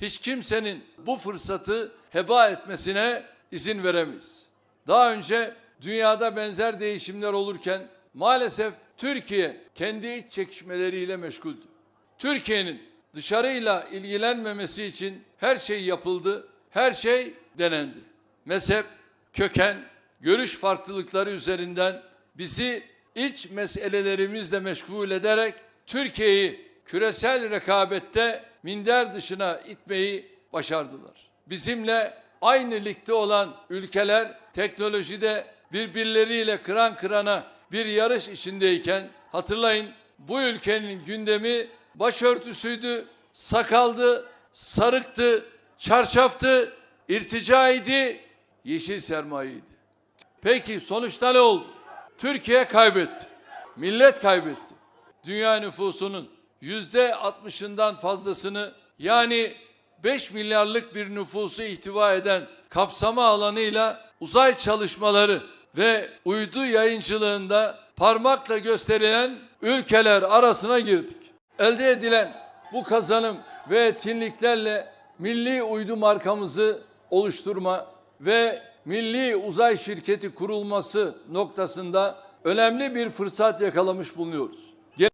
Hiç kimsenin bu fırsatı heba etmesine izin veremeyiz. Daha önce dünyada benzer değişimler olurken maalesef Türkiye kendi iç çekişmeleriyle meşguldü. Türkiye'nin dışarıyla ilgilenmemesi için her şey yapıldı, her şey denendi. Mezhep, köken, görüş farklılıkları üzerinden bizi iç meselelerimizle meşgul ederek Türkiye'yi küresel rekabette minder dışına itmeyi başardılar. Bizimle aynı ligde olan ülkeler teknolojide birbirleriyle kıran kırana bir yarış içindeyken hatırlayın bu ülkenin gündemi başörtüsüydü, sakaldı, sarıktı, çarşaftı, irticaiydi, yeşil sermayeydi. Peki sonuçta ne oldu? Türkiye kaybetti. Millet kaybetti. Dünya nüfusunun yüzde 60'ından fazlasını yani 5 milyarlık bir nüfusu ihtiva eden kapsama alanıyla uzay çalışmaları ve uydu yayıncılığında parmakla gösterilen ülkeler arasına girdik. Elde edilen bu kazanım ve etkinliklerle milli uydu markamızı oluşturma ve milli uzay şirketi kurulması noktasında önemli bir fırsat yakalamış bulunuyoruz.